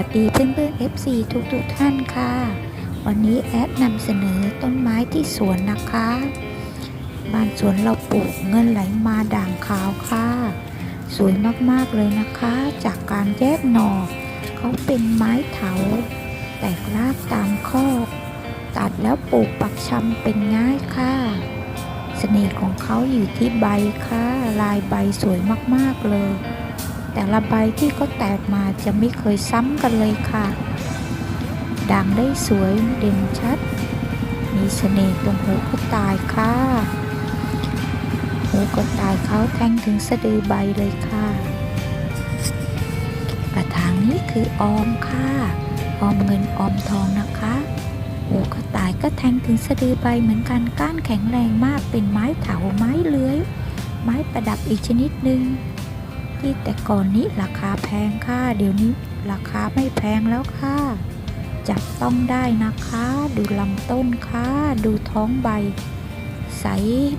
วัสดีเพื่อนๆ FC ทุกๆทท่านค่ะ วันนี้แอดนำเสนอต้นไม้ที่สวนนะคะบ้านสวนเราปลูกเงินไหลมาด่างขาวค่ะ สวยมากๆเลยนะคะ จากการแยกหน่อเขาเป็นไม้เถา แตกรากตามข้อตัดแล้วปลูกปักชำเป็นง่ายค่ะเสน่ห์ของเขาอยู่ที่ใบค่ะ ลายใบสวยมากๆเลย แต่ละใบที่เขาแตกมาจะไม่เคยซ้ำกันเลยค่ะ ด่างได้สวยเด่นชัด มีเสน่ห์ตรงหูกระต่ายค่ะ หูกระต่ายเขาแทงถึงสะดือใบเลยค่ะ กระถางนี้คือออมค่ะ ออมเงินออมทองนะคะหูกระต่ายก็แทงถึงสะดือใบเหมือนกันก้านแข็งแรงมากเป็นไม้เถาไม้เลื้อย ไม้ประดับอีกชนิดหนึ่ง ที่แต่ก่อนนี้ราคาแพงค่ะ เดี๋ยวนี้ราคาไม่แพงแล้วค่ะ จับต้องได้นะคะ ดูลำต้นค่ะ ดูท้องใบ ใส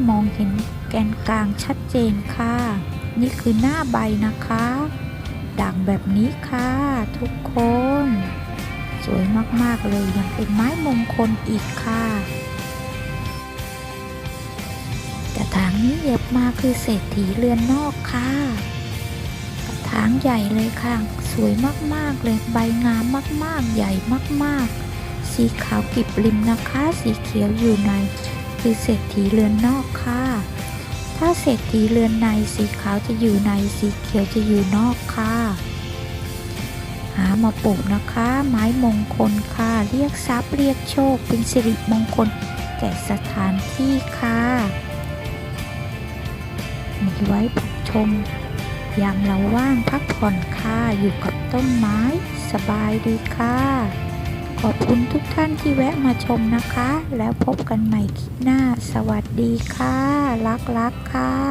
มองเห็นแกนกลางชัดเจนค่ะ นี่คือหน้าใบนะคะ ด่างแบบนี้ค่ะ ทุกคน สวยมากๆเลยยังเป็นไม้มงคลอีกค่ะกระถางนี้เหยียบมาคือเศรษฐีเรือนนอกค่ะางใหญ่เลยค่ะ สวยมากๆเลย ใบงามมากๆ ใหญ่มากๆ สีขาวกิบริมนะคะ สีเขียวอยู่ใน คือเศรษฐีเรือนนอกค่ะ ถ้าเศรษฐีเรือนในสีขาวจะอยู่ใน สีเขียวจะอยู่นอกค่ะ หามาปลูกนะคะ ไม้มงคลค่ะ เรียกทรัพย์เรียกโชค เป็นสิริมงคลแก่สถานที่ค่ะมีไว้ชม ยามเราว่างพักผ่อนค่ะอยู่กับต้นไม้ สบายดีค่ะ ขอบคุณทุกท่านที่แวะมาชมนะคะ แล้วพบกันใหม่คลิปหน้า สวัสดีค่ะ รักๆค่ะ